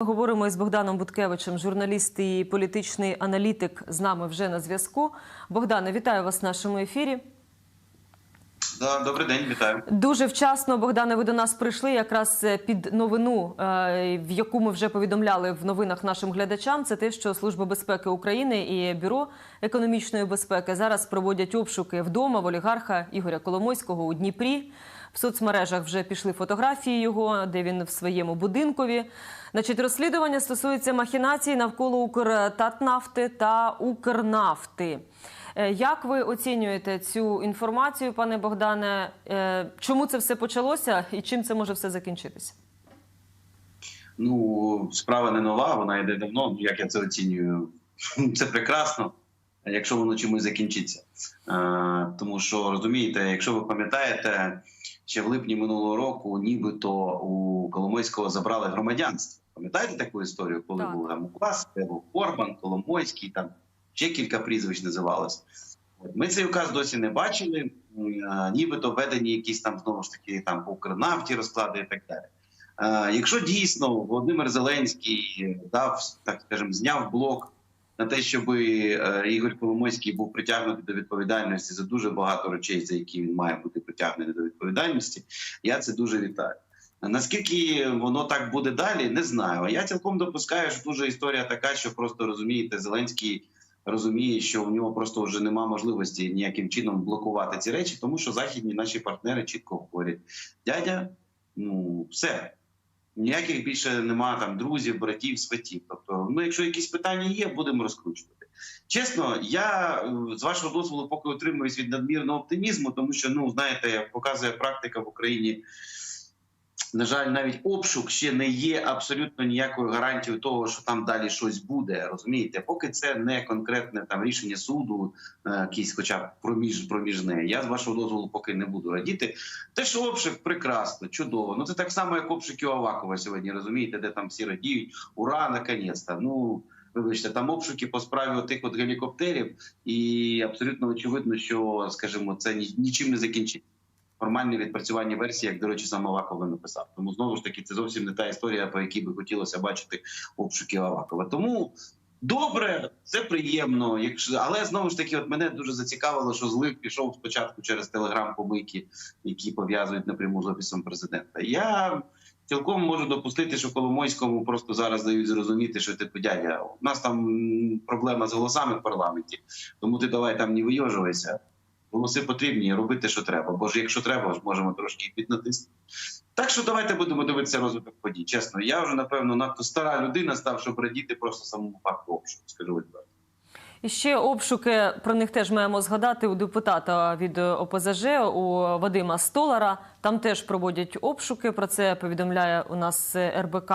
Говоримо із Богданом Буткевичем, журналіст і політичний аналітик з нами вже на зв'язку. Богдане, вітаю вас в нашому ефірі. Да, добрий день, вітаю. Дуже вчасно, Богдане, ви до нас прийшли якраз е, під новину, е, в яку ми вже повідомляли в новинах нашим глядачам. Це те, що Служба безпеки України і Бюро економічної безпеки зараз проводять обшуки вдома в олігарха Ігоря Коломойського у Дніпрі. В соцмережах вже пішли фотографії його, де він в своєму будинкові. Значить, розслідування стосується махінацій навколо Укртатнафти та Укрнафти. Е, Як ви оцінюєте цю інформацію, пане Богдане? Е, Чому це все почалося і чим це може все закінчитися? Ну, справа не нова, вона йде давно. Як я це оцінюю? Це прекрасно, якщо воно чимось закінчиться. Е, тому що розумієте, якщо ви пам'ятаєте, ще в липні минулого року, нібито у Коломойського забрали громадянство. Пам'ятаєте таку історію, коли Так. був там указ, де був Корбан, Коломойський, там ще кілька прізвищ називалось. Ми цей указ досі не бачили. Е, Нібито введені якісь там знову ж таки там по Укрнафті розклади і так далі. Е, Якщо дійсно Володимир Зеленський дав, так скажемо, зняв блок на те, щоб е, Ігор Коломойський був притягнутий до відповідальності за дуже багато речей, за які він має бути притягнений до відповідальності, я це дуже вітаю. Наскільки воно так буде далі, не знаю. Я цілком допускаю, що дуже історія така, що просто розумієте, Зеленський розуміє, що у нього просто вже нема можливості ніяким чином блокувати ці речі, тому що західні наші партнери чітко говорять: дядя, ну все. Ніяких більше нема там друзів, братів, сватів. Тобто, ну якщо якісь питання є, будемо розкручувати. Чесно, я е, з вашого дозволу поки утримуюсь від надмірного оптимізму, тому що ну знаєте, показує практика в Україні. На жаль, навіть обшук ще не є абсолютно ніякою гарантією того, що там далі щось буде. Розумієте, поки це не конкретне там рішення суду, е, якийсь, хоча б проміж проміжне. Я з вашого дозволу поки не буду радіти. Те, що обшук прекрасно, чудово. Ну це так само, як обшуки Авакова сьогодні. Розумієте, де там всі радіють. Ура, наконець-то. Ну вибачте, там обшуки по справі тих от гелікоптерів, і абсолютно очевидно, що скажімо, це нічим не закінчиться. Формальне відпрацювання версії, як до речі, сам Аваков і написав. Тому знову ж таки це зовсім не та історія, по якій би хотілося бачити обшуки Авакова. Тому добре, це приємно. Якщо але знову ж таки, от мене дуже зацікавило, що злив пішов спочатку через телеграм-помийки, які пов'язують напряму з офісом президента. Я цілком можу допустити, що Коломойському просто зараз дають зрозуміти, що типу дядя, у нас там проблема з голосами в парламенті, тому ти давай там не вийожувайся. Голоси потрібні, робити, що треба. Бо ж якщо треба, ж можемо трошки піднатиснути. Так що давайте будемо дивитися розвиток подій. Чесно, я вже напевно надто стара людина став, щоб радіти просто самому факту обшуку. Скажу відверто. І ще обшуки про них теж маємо згадати у депутата від ОПЗЖ у Вадима Столара. Там теж проводять обшуки. Про це повідомляє у нас РБК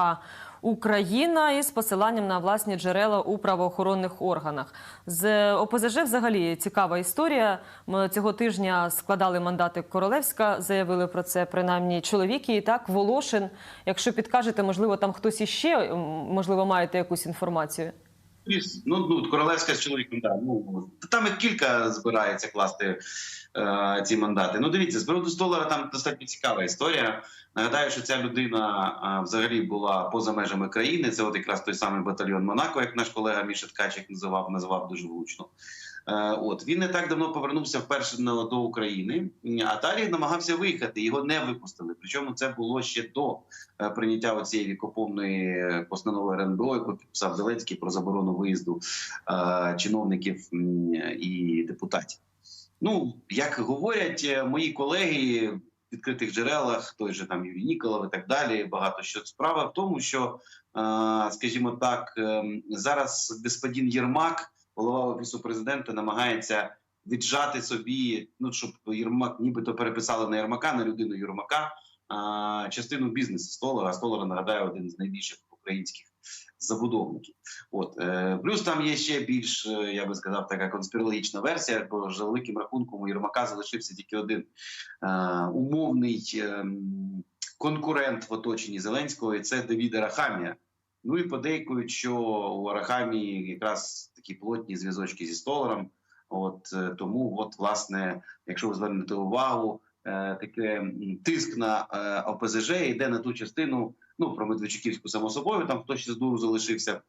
Україна із посиланням на власні джерела у правоохоронних органах. З ОПЗЖ взагалі цікава історія. Цього тижня складали мандати Королевська, заявили про це принаймні чоловіки. І так Волошин. Якщо підкажете, можливо, там хтось іще можливо маєте якусь інформацію. Ну, ну королевська з чоловіком, да. Ну там їх кілька збирається класти е, ці мандати. Ну, дивіться, з приводу столара там достатньо цікава історія. Нагадаю, що ця людина е, взагалі була поза межами країни. Це от якраз той самий батальйон Монако, як наш колега Міша Ткачик називав, називав дуже влучно. Е, От він не так давно повернувся вперше до України, а далі намагався виїхати. Його не випустили. Причому це було ще до е, прийняття цієї вікоповної постанови РНБО, яку підписав Зеленський про заборону виїзду е, чиновників і депутатів. Ну як говорять е, мої колеги в відкритих джерелах, той же там Юрій Ніколов і так далі. Багато що справа в тому, що е, скажімо так, е, зараз господин Єрмак голова офісу президента намагається віджати собі, ну щоб Єрмак, нібито переписали на Єрмака, на людину Єрмака, а, частину бізнесу Столара. А Столара нагадаю один з найбільших українських забудовників. От е, плюс там є ще більш, е, я би сказав, така конспірологічна версія, бо за великим рахунком у Єрмака залишився тільки один е, умовний е, конкурент в оточенні Зеленського, і це Давід Арахамія. Ну і подейкують, що у Арахамії якраз такі плотні зв'язочки зі столаром. От е, тому, от власне, якщо ви звернете увагу, е, таке тиск на е, ОПЗЖ йде на ту частину. Ну про Медведчуківську само собою, там хтось з дуру залишився.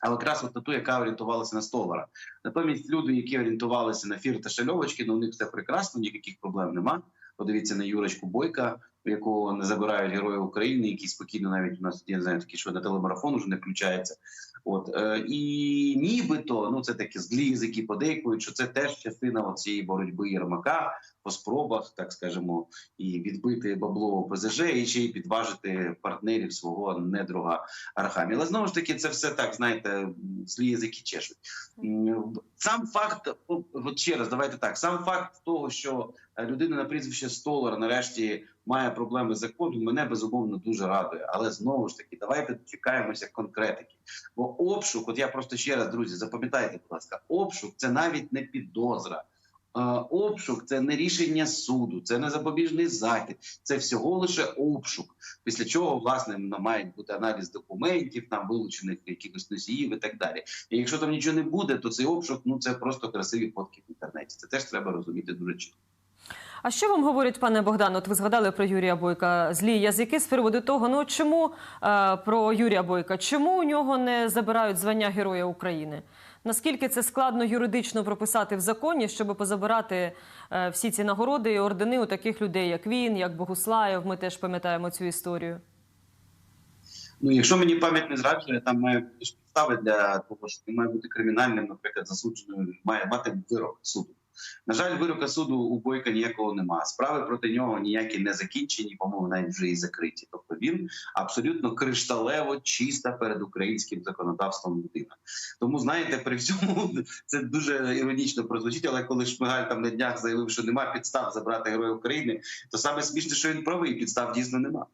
Але якраз от на ту, яка орієнтувалася на столара. Натомість люди, які орієнтувалися на фір та шальовочки, ну у них все прекрасно, ніяких проблем нема. Подивіться на Юрочку Бойка, якого не забирають героя України, який спокійно навіть у нас я не знаю, такий, що на телемарафон уже не включається. От е, і нібито ну це такі злі язики подейкують, що це теж частина цієї боротьби Єрмака по спробах, так скажемо, і відбити бабло ОПЗЖ, і ще й підважити партнерів свого недруга Арахамі. Але знову ж таки, це все так, знаєте, злі язики чешуть. Сам факт, от ще раз, давайте так. Сам факт того, що людина на прізвище Столар нарешті має проблеми з законом, мене безумовно дуже радує. Але знову ж таки, давайте дочекаємося конкретики. Бо обшук, от я просто ще раз, друзі, запам'ятайте, будь ласка, обшук це навіть не підозра. Е, Обшук це не рішення суду, це не запобіжний захід, це всього лише обшук. Після чого власне має бути аналіз документів, там вилучених якихось носіїв і так далі. І якщо там нічого не буде, то цей обшук ну це просто красиві фотки в інтернеті. Це теж треба розуміти дуже чітко. А що вам говорять, пане Богдан? От ви згадали про Юрія Бойка злі язики з приводу того, ну чому е, про Юрія Бойка, чому у нього не забирають звання Героя України? Наскільки це складно юридично прописати в законі, щоб позабирати е, всі ці нагороди і ордени у таких людей, як він, як Богуслаєв? Ми теж пам'ятаємо цю історію. Ну, якщо мені пам'ять не зраджує, там має бути підстави для того, що він має бути кримінальним, наприклад, засудженою, має мати вирок суду. На жаль, вирока суду у Бойка ніякого немає. Справи проти нього ніякі не закінчені, по-моєму, навіть вже і закриті. Тобто він абсолютно кришталево чиста перед українським законодавством людина. Тому знаєте, при всьому це дуже іронічно прозвучить. Але коли Шмигаль там на днях заявив, що немає підстав забрати героя України, то саме смішне, що він правий, підстав дійсно немає.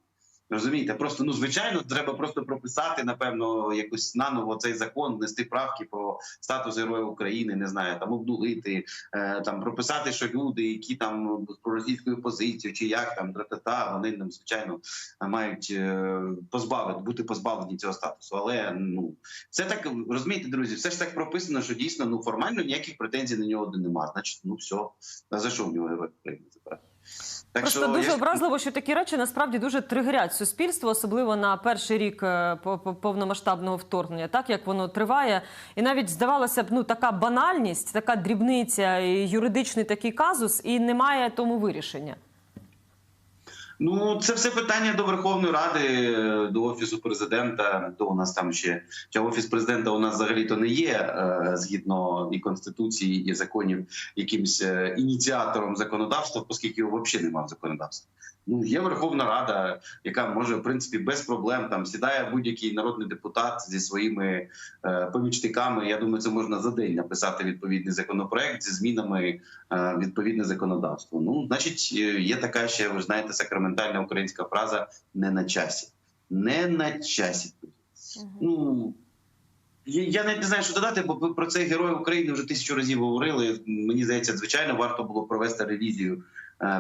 Розумієте, просто ну звичайно, треба просто прописати напевно якось наново цей закон, внести правки про статус героя України, не знаю, там обдулити, е, там прописати, що люди, які там з проросійською позицією, чи як там тра-та-та, вони нам звичайно мають е, позбавити бути позбавлені цього статусу. Але ну це так розумієте, друзі, все ж так прописано, що дійсно ну формально ніяких претензій на нього немає. Значить, ну все, а за що в нього герой України? Так Просто що, дуже я- образливо, що такі речі насправді дуже тригерять суспільство, особливо на перший рік е, по- по- повномасштабного вторгнення, так як воно триває. І навіть здавалося б, ну така банальність, така дрібниця, і юридичний такий казус, і немає тому вирішення. Ну, це все питання до Верховної Ради, до офісу президента. До у нас там ще хоча офіс президента у нас взагалі то не є е, згідно і конституції, і законів якимсь е, ініціатором законодавства, оскільки його взагалі немає в законодавстві. Ну є Верховна Рада, яка може в принципі без проблем там сідає будь-який народний депутат зі своїми е, помічниками. Я думаю, це можна за день написати відповідний законопроект зі змінами е, відповідне законодавство. Ну, значить, е, є така ще, ви знаєте, сакраментальна українська фраза не на часі. Не на часі. Ну я навіть не знаю, що додати, бо про цей герой України вже тисячу разів говорили. Мені здається, звичайно, варто було провести ревізію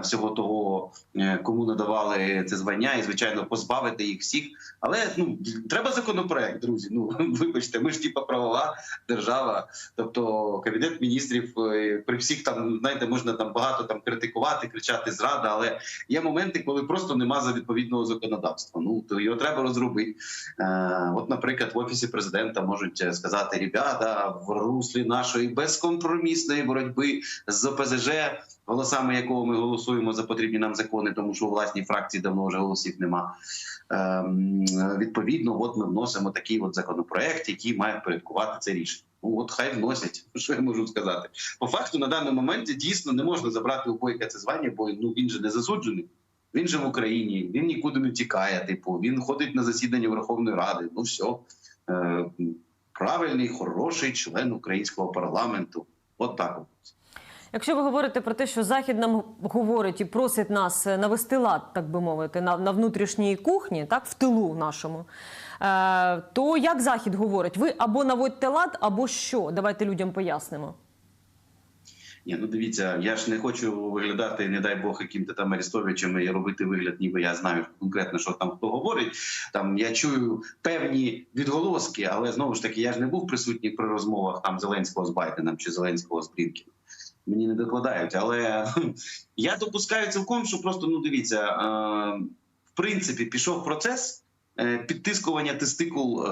всього того, е, кому надавали це звання, і звичайно позбавити їх всіх. Але ну треба законопроект, друзі. Ну вибачте, ми ж типа правова держава. Тобто кабінет міністрів е, при всіх там знаєте, можна там багато там критикувати, кричати зрада, але є моменти, коли просто нема за відповідного законодавства. Ну то його треба розробити. Е, От, наприклад, в офісі президента можуть е, сказати: ребята, в руслі нашої безкомпромісної боротьби з ОПЗЖ, голосами якого ми голосуємо за потрібні нам закони, тому що у власній фракції давно вже голосів нема. Ем, Відповідно, от ми вносимо такий от законопроект, який має впорядкувати це рішення. Ну от хай вносять. Що я можу сказати? По факту на даному моменті дійсно не можна забрати у бойка це звання, бо ну він же не засуджений. Він же в Україні, він нікуди не тікає. Типу, він ходить на засідання Верховної Ради. Ну все е, правильний, хороший член українського парламенту. От так. От. Якщо ви говорите про те, що Захід нам говорить і просить нас е, навести лад, так би мовити, на, на внутрішній кухні, так, в тилу нашому, е, то як Захід говорить? Ви або наводьте лад, або що? Давайте людям пояснимо. Ні, ну дивіться, я ж не хочу виглядати, не дай Бог, яким-то там Арестовичем і робити вигляд, ніби я знаю конкретно, що там хто говорить. Там я чую певні відголоски, але знову ж таки я ж не був присутній при розмовах там Зеленського з Байденом чи Зеленського з Блінкіном. Мені не докладають, але я допускаю цілком, що просто ну дивіться, е, в принципі, пішов процес. е, підтискування тестикул е,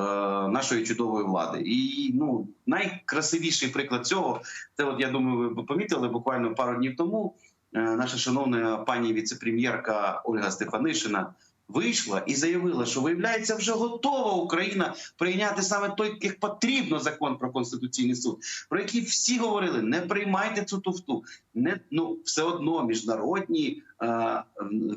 нашої чудової влади. І ну найкрасивіший приклад цього це, от я думаю, ви помітили буквально пару днів тому. е, Наша шановна пані віцепрем'єрка Ольга Стефанишина вийшла і заявила, що виявляється, вже готова Україна прийняти саме той, як потрібно закон про конституційний суд, про який всі говорили: не приймайте цю туфту. Не ну все одно міжнародні е,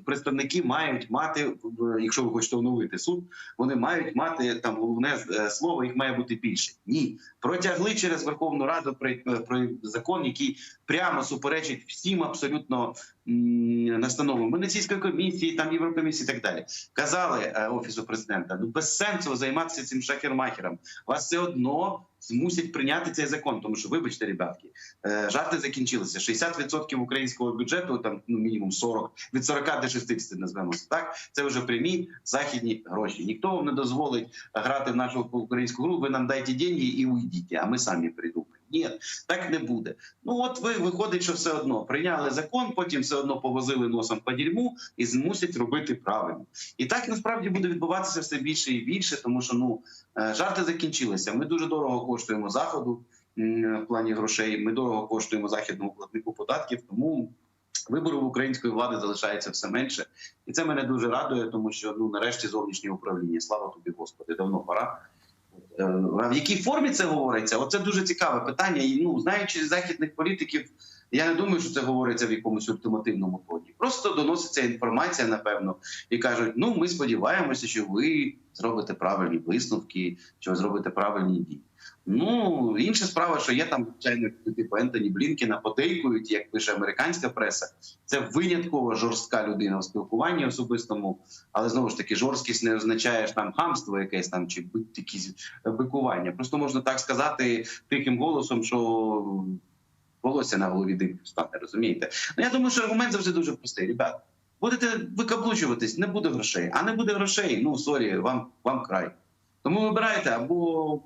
представники мають мати, якщо ви хочете оновити суд, вони мають мати там головне е, слово, їх має бути більше. Ні, протягли через Верховну Раду про, про закон, який прямо суперечить всім абсолютно настановам Венеційської комісії, там Єврокомісії і так далі. Казали е, офісу президента, ну без сенсу займатися цим шахермахером. Вас все одно змусять прийняти цей закон. Тому що, вибачте, ребятки, е, жарти закінчилися. 60% українського бюджету, там ну мінімум 40, від 40 до 60 назвемо це так. Це вже прямі західні гроші. Ніхто вам не дозволить грати в нашу українську гру. Ви нам дайте деньги і уйдіть, а ми самі придумаємо. Ні, так не буде. Ну от ви виходить, що все одно прийняли закон, потім все одно повозили носом по дерьму і змусять робити правильно. І так насправді буде відбуватися все більше і більше, тому що ну е, жарти закінчилися. Ми дуже дорого коштуємо заходу в плані грошей. Ми дорого коштуємо західному платнику податків. Тому вибору в української влади залишається все менше, і це мене дуже радує, тому що ну нарешті зовнішнє управління. Слава тобі, Господи, давно пора. Е, в якій формі це говориться? Оце дуже цікаве питання. І ну, знаючи західних політиків, я не думаю, що це говориться в якомусь ультимативному тоні. Просто доноситься інформація, напевно, і кажуть: ну ми сподіваємося, що ви зробите правильні висновки, що ви зробите правильні дії. Ну інша справа, що є там звичайно типу Ентоні Блінкіна подейкують, як пише американська преса. Це винятково жорстка людина в спілкуванні особистому, але знову ж таки жорсткість не означає ж там хамство, якесь там чи бу- якісь бикування. Просто можна так сказати тихим голосом, що волосся на голові дим стане, розумієте? Ну я думаю, що аргумент завжди дуже простий. Ребят, будете викаблучуватись, не буде грошей. А не буде грошей. Ну сорі, вам вам край. Тому вибирайте або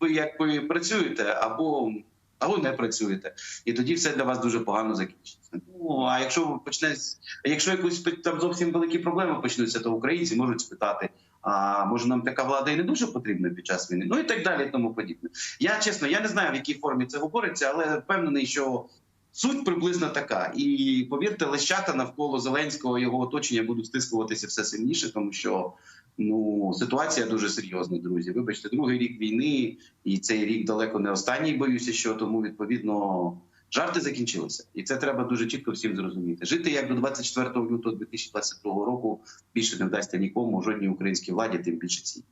ви як ви працюєте, або або не працюєте, і тоді все для вас дуже погано закінчиться. Ну а якщо ви почнете, якщо якось там зовсім великі проблеми почнуться, то українці можуть спитати. А може нам така влада і не дуже потрібна під час війни? Ну і так далі, і тому подібне. Я чесно, я не знаю в якій формі це говориться, але впевнений, що суть приблизно така. І повірте, лещата навколо Зеленського його оточення будуть стискуватися все сильніше, тому що ну ситуація дуже серйозна, друзі. Вибачте, другий рік війни, і цей рік далеко не останній. Боюся, що тому відповідно. Жарти закінчилися, і це треба дуже чітко всім зрозуміти. Жити як до 24 лютого 2022 року більше не вдасться нікому, жодній українській владі, тим більше цій.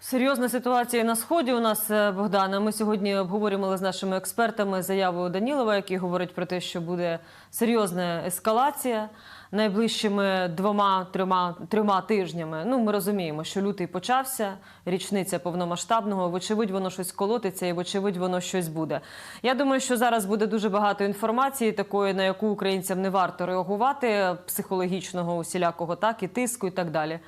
Серйозна ситуація на сході у нас е, Богдана. Ми сьогодні обговорювали з нашими експертами заяву Данілова, який говорить про те, що буде серйозна ескалація найближчими двома трьома трьома тижнями. Ну ми розуміємо, що лютий почався, річниця повномасштабного. Вочевидь, воно щось колотиться, і вочевидь, воно щось буде. Я думаю, що зараз буде дуже багато інформації, такої на яку українцям не варто реагувати, психологічного усілякого, так і тиску, і так далі.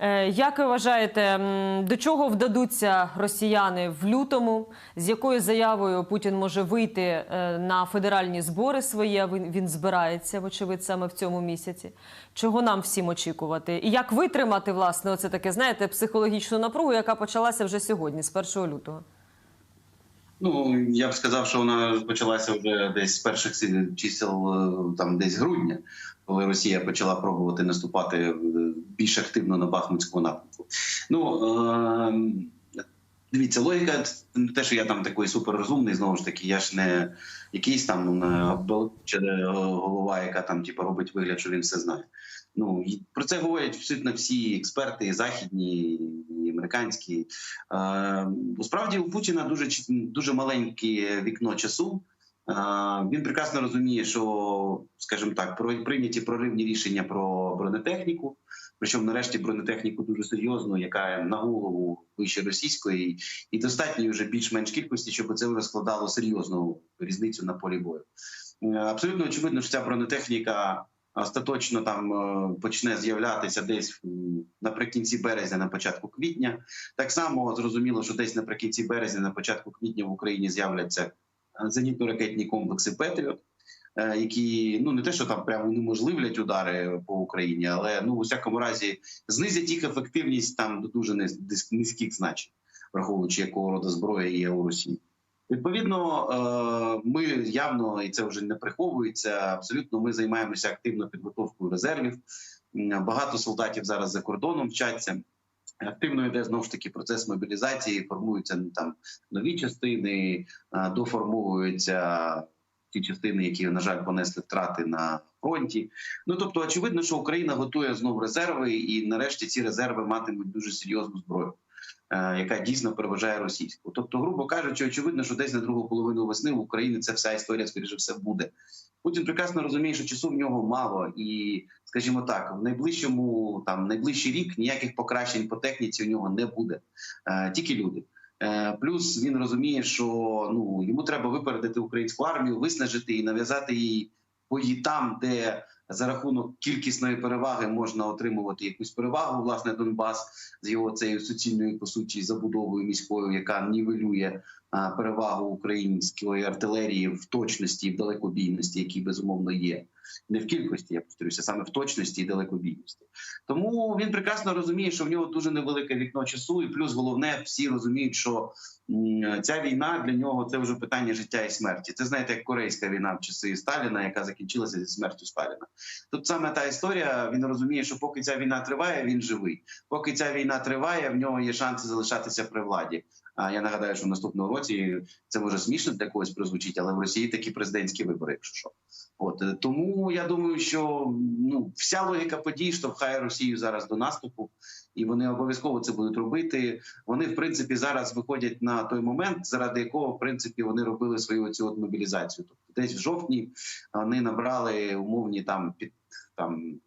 Е, Як ви вважаєте, до чого вдадуться росіяни в лютому? З якою заявою Путін може вийти е, на федеральні збори свої? Він, він збирається, вочевидь, саме в цьому місяці. Чого нам всім очікувати? І як витримати власне оце таке, знаєте, психологічну напругу, яка почалася вже сьогодні, з 1 лютого? Ну я б сказав, що вона почалася вже десь з перших чисел, е, там десь грудня, коли Росія почала пробувати наступати більш активно на Бахмутському напрямку. Ну е- дивіться, логіка не те, що я там такий суперрозумний, знову ж таки, я ж не якийсь там е, голова, яка там типу, робить вигляд, що він все знає. Ну і про це говорять абсолютно всі експерти, і західні, і американські. Е, Справді у Путіна дуже дуже маленьке вікно часу. Е, Він прекрасно розуміє, що, скажімо так, про прийняті проривні рішення про бронетехніку. Причому нарешті бронетехніку дуже серйозну, яка на голову вище російської, і достатньо вже більш-менш кількості, щоб це вже складало серйозну різницю на полі бою. Е, Абсолютно очевидно, що ця бронетехніка остаточно там е, почне з'являтися десь наприкінці березня, на початку квітня. Так само зрозуміло, що десь наприкінці березня, на початку квітня в Україні з'являться е, зенітно-ракетні комплекси Петріот. Е, які ну не те, що там прямо унеможливлять удари по Україні, але ну у всякому разі знизять їх ефективність там до дуже низ- низьких значень, враховуючи якого роду зброя є у Росії. Відповідно, е, ми явно і це вже не приховується. Абсолютно, ми займаємося активно підготовкою резервів. Багато солдатів зараз за кордоном вчаться. Активно йде знову ж таки процес мобілізації. Формуються ну, там нові частини, е, доформовуються ті частини, які на жаль понесли втрати на фронті. Ну тобто, очевидно, що Україна готує знову резерви, і нарешті ці резерви матимуть дуже серйозну зброю. е, Яка дійсно переважає російську, тобто, грубо кажучи, очевидно, що десь на другу половину весни в Україні ця вся історія, скоріше все, буде. Путін прекрасно розуміє, що часу в нього мало, і, скажімо так, в найближчому там найближчий рік ніяких покращень по техніці у нього не буде, е, тільки люди. Е, Плюс він розуміє, що ну йому треба випередити українську армію, виснажити і нав'язати їй бої там, де за рахунок кількісної переваги можна отримувати якусь перевагу. Власне, Донбас з його цією суцільною по суті забудовою міською, яка нівелює перевагу української артилерії в точності і в далекобійності, які безумовно є. Не в кількості, я повторюся, саме в точності і далекобійності. Тому він прекрасно розуміє, що в нього дуже невелике вікно часу, і плюс головне, всі розуміють, що ця війна для нього це вже питання життя і смерті. Це знаєте, як корейська війна в часи Сталіна, яка закінчилася зі смертю Сталіна. Тут саме та історія. Він розуміє, що поки ця війна триває, він живий. Поки ця війна триває, в нього є шанси залишатися при владі. А я нагадаю, що в наступному році це може смішно для когось прозвучить, але в Росії такі президентські вибори, якщо що. От е, тому я думаю, що ну вся логіка подій штовхає Росію зараз до наступу, і вони обов'язково це будуть робити. Вони, в принципі, зараз виходять на той момент, заради якого в принципі вони робили свою цю от мобілізацію. Тобто, десь в жовтні вони набрали умовні там під там.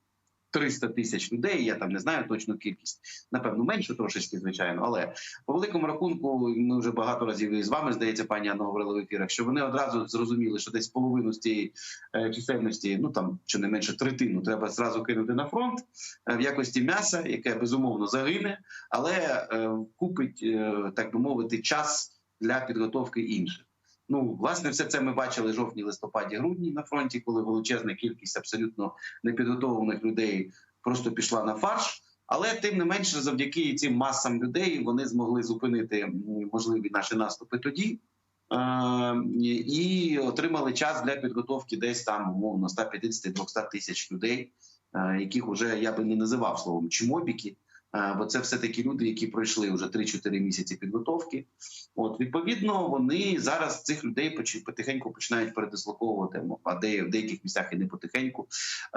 300 тисяч людей, я там не знаю точну кількість, напевно, менше трошечки, звичайно. Але по великому рахунку, ми вже багато разів і з вами здається, пані Анна говорили в ефірах, що вони одразу зрозуміли, що десь половину з цієї е, чисельності, ну там щонайменше третину, треба зразу кинути на фронт е, в якості м'яса, яке безумовно загине, але е, купить, так би мовити, час для підготовки інших. Ну, власне, все це ми бачили жовтні, листопаді, грудні на фронті, коли величезна кількість абсолютно непідготовлених людей просто пішла на фарш. Але тим не менше, завдяки цим масам людей вони змогли зупинити можливі наші наступи тоді. Е, і отримали час для підготовки десь там умовно 150-200 тисяч людей, е, яких вже я би не називав словом чмобіки, бо це все таки люди, які пройшли вже 3-4 місяці підготовки. От відповідно, вони зараз цих людей потихеньку починають передислоковувати, а де в деяких місцях і не потихеньку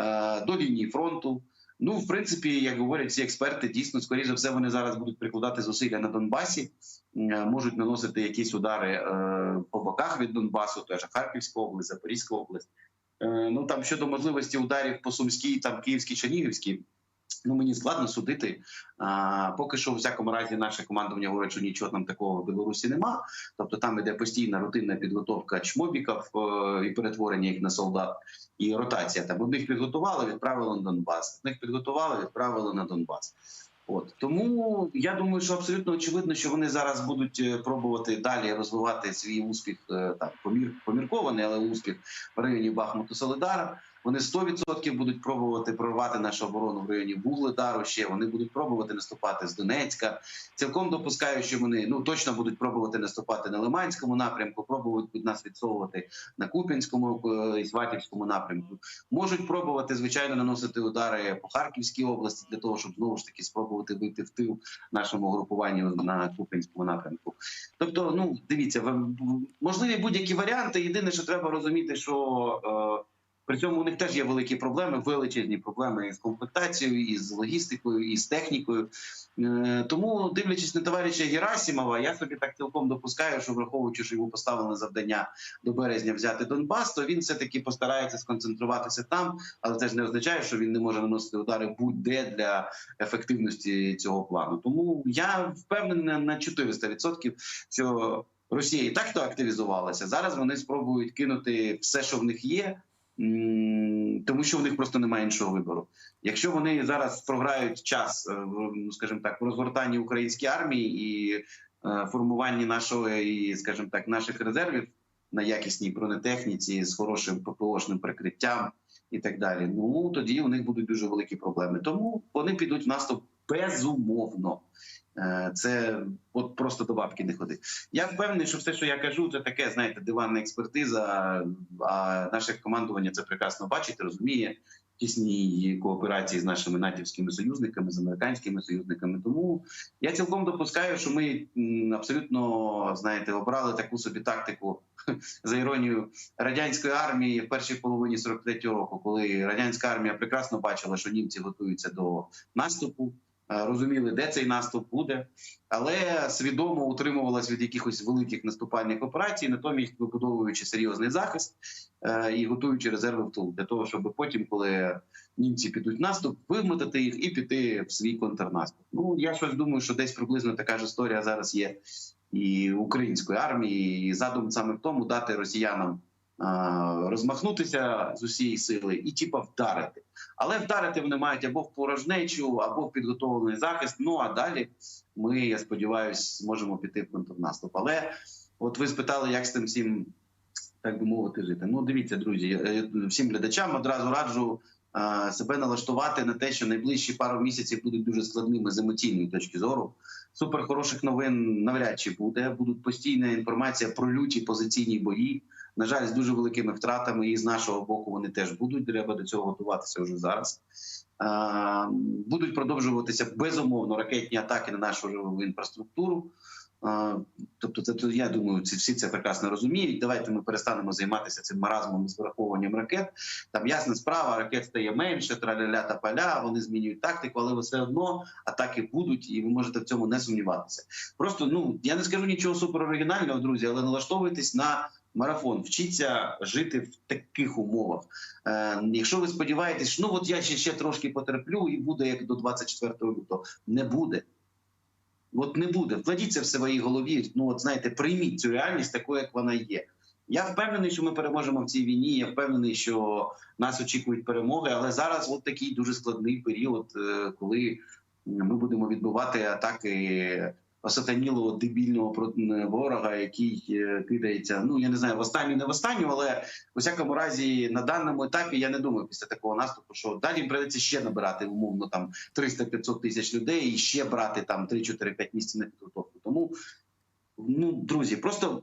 е, до лінії фронту. Ну, в принципі, як говорять всі експерти, дійсно, скоріше все, вони зараз будуть прикладати зусилля на Донбасі, е, можуть наносити якісь удари е, по боках від Донбасу, теж Харківська область, Запорізька область. Е, ну там щодо можливості ударів по Сумській, там Київській, Чернігівській. Ну мені складно судити. А, поки що, у всякому разі, наше командування говорить, що нічого там такого в Білорусі нема. Тобто там іде постійна рутинна підготовка чмобіків е, і перетворення їх на солдат, і ротація. Там одних підготували, відправили на Донбас. Одних підготували, відправили на Донбас. От тому я думаю, що абсолютно очевидно, що вони зараз будуть е, пробувати далі розвивати свій успіх, е, так помір поміркований, але успіх в районі Бахмуту Солидара. Вони 100% будуть пробувати прорвати нашу оборону в районі Вугледару. Ще вони будуть пробувати наступати з Донецька. Цілком допускаю, що вони ну точно будуть пробувати наступати на Лиманському напрямку, пробують нас відсовувати на Куп'янському е, і Сватівському напрямку. Можуть пробувати звичайно наносити удари по Харківській області для того, щоб знову ж таки спробувати вийти в тил нашому групуванню на Куп'янському напрямку. Тобто, ну дивіться, можливі будь-які варіанти. Єдине, що треба розуміти, що е, при цьому у них теж є великі проблеми, величезні проблеми з комплектацією, і з логістикою, і з технікою. Е, Тому, дивлячись на товариша Герасимова, я собі так цілком допускаю, що враховуючи, що йому поставили завдання до березня взяти Донбас, то він все таки постарається сконцентруватися там, але це ж не означає, що він не може наносити удари будь-де для ефективності цього плану. Тому я впевнений на 400%, що Росія і так то активізувалася. Зараз вони спробують кинути все, що в них є. Тому що в них просто немає іншого вибору. Якщо вони зараз програють час, е, ну скажімо так, в розгортанні української армії і е, формуванні нашого, і, скажімо так, наших резервів, на якісній бронетехніці з хорошим ППОшним прикриттям і так далі. Ну тоді у них будуть дуже великі проблеми. Тому вони підуть в наступ безумовно. Е, Це от просто до бабки не ходи. Я впевнений, що все, що я кажу, це таке, знаєте, диванна експертиза. А наше командування це прекрасно бачить, розуміє в тісній кооперації з нашими натівськими союзниками, з американськими союзниками. Тому я цілком допускаю, що ми абсолютно знаєте обрали таку собі тактику за іронією радянської армії в першій половині 43-го року, коли радянська армія прекрасно бачила, що німці готуються до наступу. Е, Розуміли, де цей наступ буде, але свідомо утримувалась від якихось великих наступальних операцій, натомість вибудовуючи серйозний захист е, і готуючи резерви в тул для того, щоб потім, коли німці підуть наступ, вимотати їх і піти в свій контрнаступ. Ну я щось думаю, що десь приблизно така ж історія зараз є і української армії. І задум саме в тому дати росіянам розмахнутися з усієї сили і типа вдарити. Але вдарити вони мають або в порожнечу, або в підготовлений захист. Ну а далі ми, я сподіваюся, зможемо піти в контрнаступ. Але от ви спитали, як з тим всім, так би мовити, жити. Ну, дивіться, друзі, всім глядачам одразу раджу себе налаштувати на те, що найближчі пару місяців будуть дуже складними з емоційної точки зору. Супер хороших новин навряд чи буде. Будуть постійна інформація про люті позиційні бої. На жаль, з дуже великими втратами, і з нашого боку вони теж будуть. Треба до цього готуватися вже зараз. Е, Будуть продовжуватися безумовно ракетні атаки на нашу живу інфраструктуру. Е, Тобто, це я думаю, ці всі це прекрасно розуміють. Давайте ми перестанемо займатися цим маразмом з враховуванням ракет. Там ясна справа, ракет стає менше, траля та поля. Вони змінюють тактику, але все одно атаки будуть, і ви можете в цьому не сумніватися. Просто ну я не скажу нічого супероригінального, друзі, але налаштовуйтесь на марафон, вчіться жити в таких умовах. Е, якщо ви сподіваєтесь, що ну от я ще, ще трошки потерплю, і буде як до 24 лютого, не буде. От не буде. Вкладіть це в своїй голові. Ну, от знаєте, прийміть цю реальність такою, як вона є. Я впевнений, що ми переможемо в цій війні. Я впевнений, що нас очікують перемоги. Але зараз от такий дуже складний період, е, коли ми будемо відбувати атаки осатанілого дебільного ворога, який е, кидається. Ну я не знаю, в останню, не в останню, але у всякому разі на даному етапі я не думаю після такого наступу, що далі їм прийдеться ще набирати умовно там 300-500 тисяч людей і ще брати там 3-4-5 місяців на підготовку. Тому ну друзі, просто.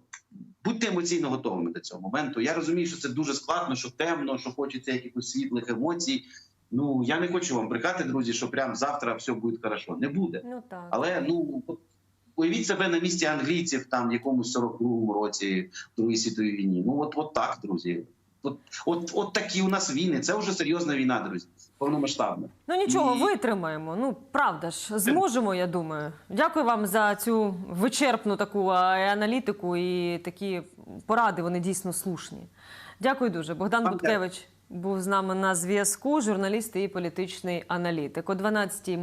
Будьте емоційно готовими до цього моменту. Я розумію, що це дуже складно, що темно, що хочеться якихось світлих емоцій. Ну я не хочу вам брехати, друзі, що прям завтра все буде хорошо. Не буде. Ну так. Але ну уявіть себе на місці англійців там в якомусь 42-му році в Другій світовій війні. Ну от, от так, друзі. От, от, от такі у нас війни. Це вже серйозна війна, друзі, повномасштабна. Ну нічого, І- витримаємо. Ну правда ж, зможемо, я думаю. Дякую вам за цю вичерпну таку аналітику і такі поради. Вони дійсно слушні. Дякую дуже. Богдан Вам Буткевич був з нами на зв'язку, журналіст і політичний аналітик. О 12-й ми